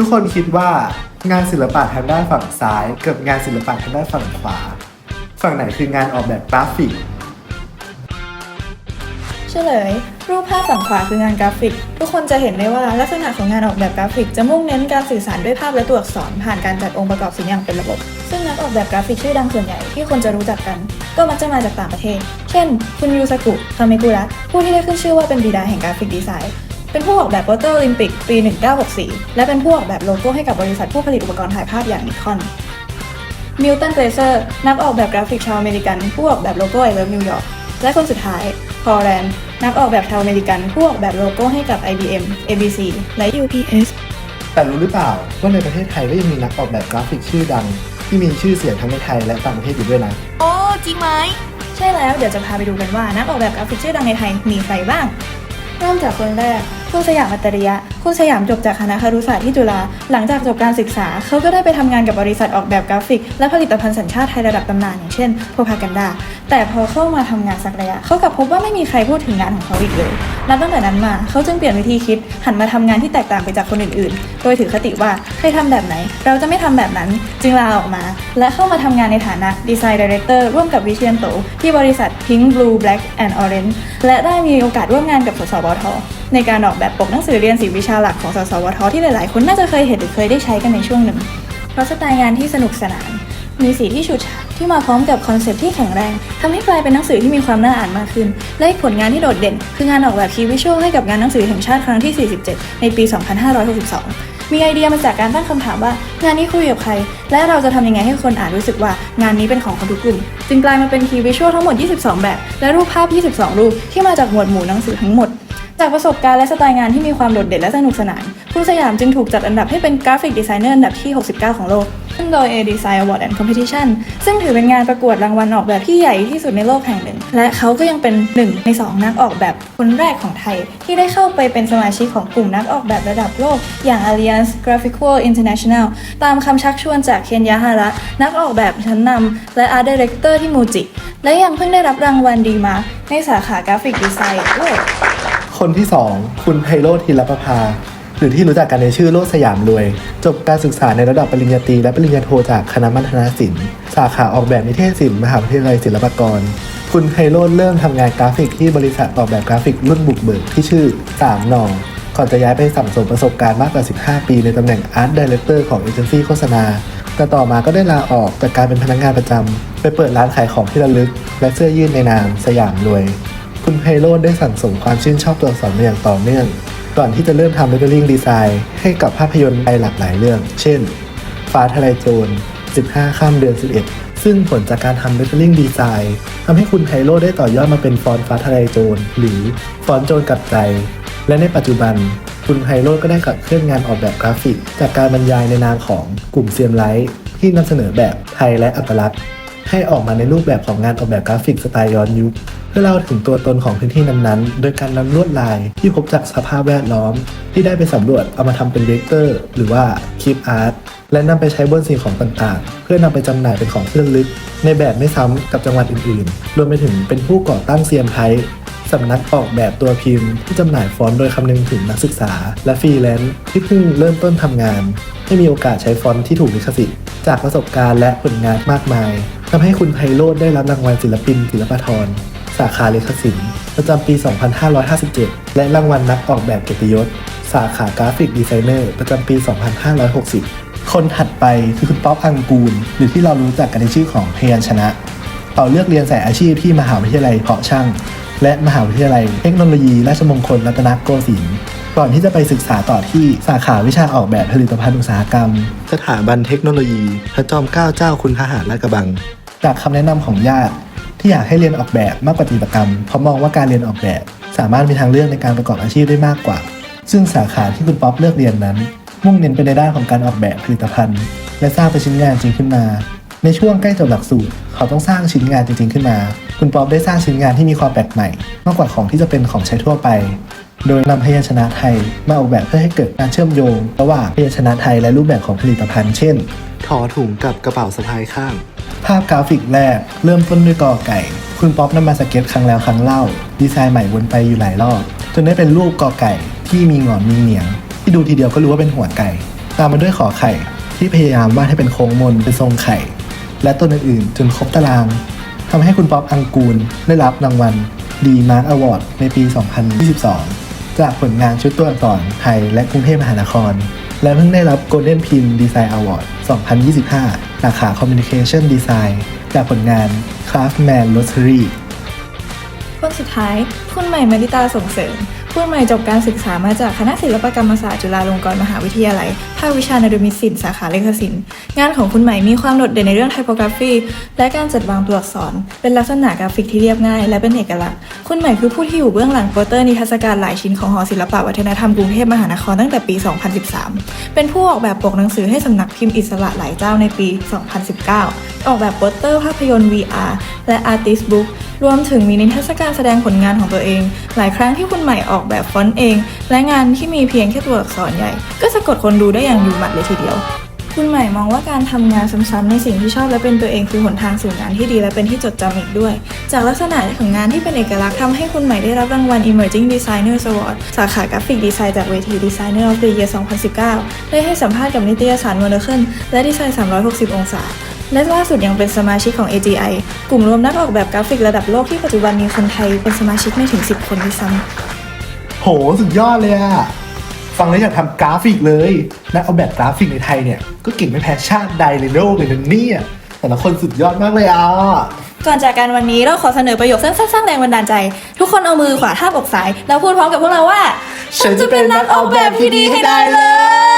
ทุกคนคิดว่างานศิลปะทางด้านฝั่งซ้าย กับงานศิลปะทางด้านฝั่งขวา ฝั่งไหนคืองานออกแบบกราฟิก เฉลย รูปภาพฝั่งขวาคืองานกราฟิก ทุกคนจะเห็นได้ว่าลักษณะของงานออกแบบกราฟิก จะมุ่งเน้นการสื่อสารด้วยภาพและตัวอักษรผ่านการจัดองค์ประกอบสิ่งอย่างเป็นระบบ ซึ่งนักออกแบบกราฟิกชื่อดังส่วนใหญ่ที่คนจะรู้จักกัน ก็มักจะมาจากต่างประเทศ เช่น คุณยูซากุคาเมกุระผู้ที่ได้ขึ้นชื่อว่าเป็นบิดาแห่งกราฟิกดีไซน์ เป็นผู้ออกแบบโปสเตอร์โอลิมปิกปี 1964 และเป็นผู้ออกแบบโลโก้ให้กับบริษัทผู้ผลิตอุปกรณ์ถ่ายภาพอย่างนิคอนมิลตันเกรเซอร์นักออกแบบกราฟิกชาวอเมริกัน ผู้ออกแบบโลโก้ไอเลิฟนิวยอร์กและคนสุดท้าย พอลแรนนักออกแบบชาวอเมริกันผู้ออกแบบโลโก้ให้กับ IBM ABC และ UPS แต่รู้หรือเปล่าว่าในประเทศไทยก็ยังมีนักออกแบบกราฟิกชื่อดัง ที่มีชื่อเสียงทั้งในไทยและต่างประเทศอยู่ด้วยนะ โอ้จริงไหม ใช่แล้วเดี๋ยวจะพาไปดูกันว่านักออกแบบกราฟิกชื่อดังในไทยมีใครบ้าง เริ่มจากคนแรก คุณสยามอัตตริยะ คุณสยามจบจากคณะครุศาสตร์ที่จุฬา หลังจากจบการศึกษา เขาก็ได้ไปทำงานกับบริษัทออกแบบกราฟิก และผลิตภัณฑ์สัญชาติไทยระดับตำนานอย่างเช่นโพพากันดา แต่พอเข้ามาทำงานสักระยะ เขากลับพบว่าไม่มีใครพูดถึงงานของเขาอีกเลย นับตั้งแต่นั้นมา เขาจึงเปลี่ยนวิธีคิด หันมาทำงานที่แตกต่างไปจากคนอื่นๆ โดยถือคติว่าใครทำแบบไหน เราจะไม่ทำแบบนั้น จึงลาออกมา และเข้ามาทำงานในฐานะดีไซน์ดีเรคเตอร์ร่วมกับวิเชียนโตที่บริษัท Pink Blue Black and Orange และได้มีโอกาสร่วมงานกับสสวทในการออกแบบปกหนังสือเรียนสีวิชาหลักของสสวทที่หลายๆ คนน่าจะเคยเห็นหรือเคยได้ใช้กันในช่วงหนึ่ง เพราะสไตล์งานที่สนุกสนาน มีสีที่ฉูดฉาดที่มาพร้อมกับคอนเซ็ปที่แข็งแรงทำให้กลายเป็นหนังสือที่มีความน่าอ่านมากขึ้น และผลงานที่โดดเด่น คืองานออกแบบคีย์วิชวลให้กับงานหนังสือแห่งชาติครั้งที่ 47 ในปี 2562 มีไอเดียมาจากการตั้งคำถามว่างานนี้คุยกับใคร และเราจะทำยังไงให้คนอ่านรู้สึกว่างานนี้เป็นของคนทุกกลุ่ม จึงกลายมาเป็นคีย์วิชวลทั้งหมด 22 แบบ และรูปภาพ 22 รูปที่มาจากหมวดหมู่หนังสือทั้งหมด จากประสบการณ์และสไตล์งานที่มีความโดดเด่นและสนุกสนานคุณสยามจึงถูกจัดอันดับให้เป็นกราฟิกดีไซเนอร์อันดับที่ 69 ของโลกซึ่งโดย A Design Award and Competition ซึ่งถือเป็นงานประกวดรางวัลออกแบบที่ใหญ่ที่สุดในโลกแห่งหนึ่ง และเขาก็ยังเป็นหนึ่งในสองนักออกแบบคนแรกของไทย ที่ได้เข้าไปเป็นสมาชิกของกลุ่มนักออกแบบระดับโลก อย่าง Alliance Graphical International ตามคำชักชวนจากเคนยาฮาระนักออกแบบชั้นนำและ Art Director ที่มูจิ และยังเพิ่งได้รับรางวัลดีมาร์คในสาขากราฟิกดีไซน์ด้วย คนที่ 2 คุณไพโรธธีรประภา หรือที่รู้จักกันในชื่อโลดสยามรวย จบการศึกษาในระดับปริญญาตรีและปริญญาโทจากคณะมัธนศิลป์สาขาออกแบบนิเทศศิลป์มหาวิทยาลัยศิลปากร คุณไพโรธเริ่มทำงานกราฟิกที่บริษัทออกแบบกราฟิกรุ่นบุกเบิกที่ชื่อ3นองก่อนจะย้ายไปสั่งสมประสบการณ์มากกว่า 15 ปีในตำแหน่ง Art Director ของเอเจนซี่โฆษณา แต่ต่อมาก็ได้ลาออกจากการเป็นพนักงานประจำไปเปิดร้านขายของที่ระลึก และเสื้อยืดในนามสยามรวย คุณไพโรธได้สั่งสมความชื่นชอบตัวอักษรมาอย่างต่อเนื่อง ก่อนที่จะเริ่มทำเรนเดอร์ลิงดีไซน์ให้กับภาพยนตร์ไทยหลากหลายเรื่อง เช่น ฟ้าทะลายโจร 15 ข้ามเดือน 11 ซึ่งผลจากการทำเรนเดอร์ลิงดีไซน์ทำให้คุณไพโรธได้ต่อยอดมาเป็นฟอนต์ฟ้าทะลายโจร หรือฟอนต์โจรกับใจ และในปัจจุบันคุณไพโรธก็ได้ขับเคลื่อนงานออกแบบกราฟิก จากการบรรยายในนามของกลุ่มเซียมไลท์ที่นำเสนอแบบไทยและอัตลักษณ์ ให้ออกมาในรูปแบบของงานออกแบบกราฟิกสไตล์ย้อนยุค เพื่อเล่าถึงตัวตนของพื้นที่นั้นๆ โดยการนำลวดลายที่พบจากสภาพแวดล้อม ที่ได้ไปสำรวจเอามาทำเป็นเวกเตอร์ หรือว่าคลิปอาร์ตและนำไปใช้บนสิ่งของต่างๆ เพื่อนำไปจำหน่ายเป็นของที่ระลึก ในแบบไม่ซ้ำกับจังหวัดอื่นๆ รวมไปถึงเป็นผู้ก่อตั้งเซียมไทยสำนักออกแบบตัวพิมพ์ที่จำหน่ายฟอนต์โดยคำนึงถึงนักศึกษา และฟรีแลนซ์ที่เพิ่งเริ่มต้นทำงานให้มีโอกาสใช้ฟอนต์ที่ถูกลิขสิทธิ์จากประสบการณ์และผลงานมากมาย ทำให้คุณไพโรธได้รับรางวัลศิลปิน ศิลปาธร สาขาลิขสิทธิ์ประจำปี 2557 และรางวัลนักออกแบบเกียรติยศ สาขากราฟิกดีไซเนอร์ ประจำปี 2560 คนถัดไปคือคุณป๊อปอังกูล หรือที่เรารู้จักกันในชื่อของพยัญชนะเขาเลือกเรียนสายอาชีพที่มหาวิทยาลัยเพาะช่าง และมหาวิทยาลัยเทคโนโลยีราชมงคลรัตนโกสินทร์ก่อนที่จะไปศึกษาต่อที่สาขาวิชาออกแบบผลิตภัณฑ์อุตสาหกรรม สถาบันเทคโนโลยี พระจอมเกล้าเจ้าคุณทหารลาดกระบัง จากคำแนะนำของญาติที่อยากให้เรียนออกแบบมากกว่าจิตรกรรมเพราะมองว่าการเรียนออกแบบ สามารถมีทางเลือกในการประกอบอาชีพได้มากกว่า ซึ่งสาขาที่คุณป๊อปเลือกเรียนนั้น มุ่งเน้นไปในด้านของการออกแบบผลิตภัณฑ์ และสร้างเป็นชิ้นงานจริงขึ้นมา ในช่วงใกล้จบหลักสูตร เขาต้องสร้างชิ้นงานจริง ๆขึ้นมา คุณป๊อปได้สร้างชิ้นงานที่มีความแปลกใหม่ มากกว่าของที่จะเป็นของใช้ทั่วไป โดยนำพยัญชนะไทยมาออกแบบเพื่อให้เกิดการเชื่อมโยง ระหว่างพยัญชนะไทยและรูปแบบของผลิตภัณฑ์ เช่น ถอถุงกับกระเป๋าสะพายข้าง ภาพกราฟิกแรก เริ่มต้นด้วยกอไก่ คุณป๊อปนำมาสเก็ตครั้งแล้วครั้งเล่า ดีไซน์ใหม่วนไปอยู่หลายรอบ จนได้เป็นรูปกอไก่ที่มีหงอนมีเหนียง ที่ดูทีเดียวก็รู้ว่าเป็นหัวไก่ ตามมาด้วยขอไข่ ที่พยายามวาดให้เป็นโค้งมนเป็นทรงไข่ และตัวอื่นๆ จนครบตารางทำให้คุณป๊อปอังกูลได้รับรางวัลดีมาร์ a อวอร์ดในปี 2022 จากผลงานชุดตัวอักษรไทยและกรุงเทพมหานคร และเพิ่งได้รับ Golden Pin Design Award 2025สาขา Communication Design จากผลงาน Craftman Rotary คนสุดท้าย คุณใหม่มาริตาส่งเสริม คุณใหม่จบการศึกษามาจากคณะศิลปกรรมศาสตร์จุฬาลงกรณ์มหาวิทยาลัย ภาควิชานรมิตศิลป์สาขาเลขศิลป์ งานของคุณใหม่มีความโดดเด่นในเรื่องไทโปกราฟี และการจัดวางตัวอักษร เป็นลักษณะกราฟิกที่เรียบง่าย และเป็นเอกลักษณ์ คุณใหม่คือผู้ที่อยู่เบื้องหลังโปสเตอร์นิทรรศการหลายชิ้นของหอศิลปวัฒนธรรมกรุงเทพมหานครตั้งแต่ปี 2013 เป็นผู้ออกแบบปกหนังสือให้สำนักพิมพ์อิสระหลายเจ้าในปี 2019 ออกแบบโปสเตอร์ภาพยนตร์ VR และ Artist Book รวมถึงมีนิทรรศการแสดงผลงานของตัวเอง หลายครั้งที่คุณใหม่ออกแบบฟอนต์เอง และงานที่มีเพียงแค่ตัวอักษรใหญ่ ก็สะกดคนดูได้อย่างอยู่หมัดเลยทีเดียว คุณใหม่มองว่าการทำงานซ้ำๆในสิ่งที่ชอบและเป็นตัวเองคือหนทางสู่งานที่ดีและเป็นที่จดจำอีกด้วย จากลักษณะของงานที่เป็นเอกลักษณ์ทำให้คุณใหม่ได้รับรางวัล Emerging Designers Award สาขากราฟิกดีไซน์จากเวที Designer of the Year 2019 ได้ให้สัมภาษณ์กับนิตยสาร w o n d e r k e n และดีไซน์ 360 องศา และล่าสุดยังเป็นสมาชิกของ AGI กลุ่มรวมนักออกแบบกราฟิกระดับโลกที่ปัจจุบันมีคนไทยเป็นสมาชิกไม่ถึง 10 คนด้วยซ้ำโหสุดยอดเลยอะฟังแล้วอยากทำกราฟิกเลยนักเอาแบบกราฟิกในไทยเนี่ยก็เก่งไม่แพ้ชาติใดในโลกเลยนะเนี่ยแต่ละคนสุดยอดมากเลยอะก่อนจากกันวันนี้เราขอเสนอประโยคสั้นๆสร้างแรงบันดาลใจ ทุกคนเอามือขวาทาบอกซ้าย แล้วพูดพร้อมกับพวกเราว่า ฉันจะเป็นนักออกแบบที่ดีให้ได้เลย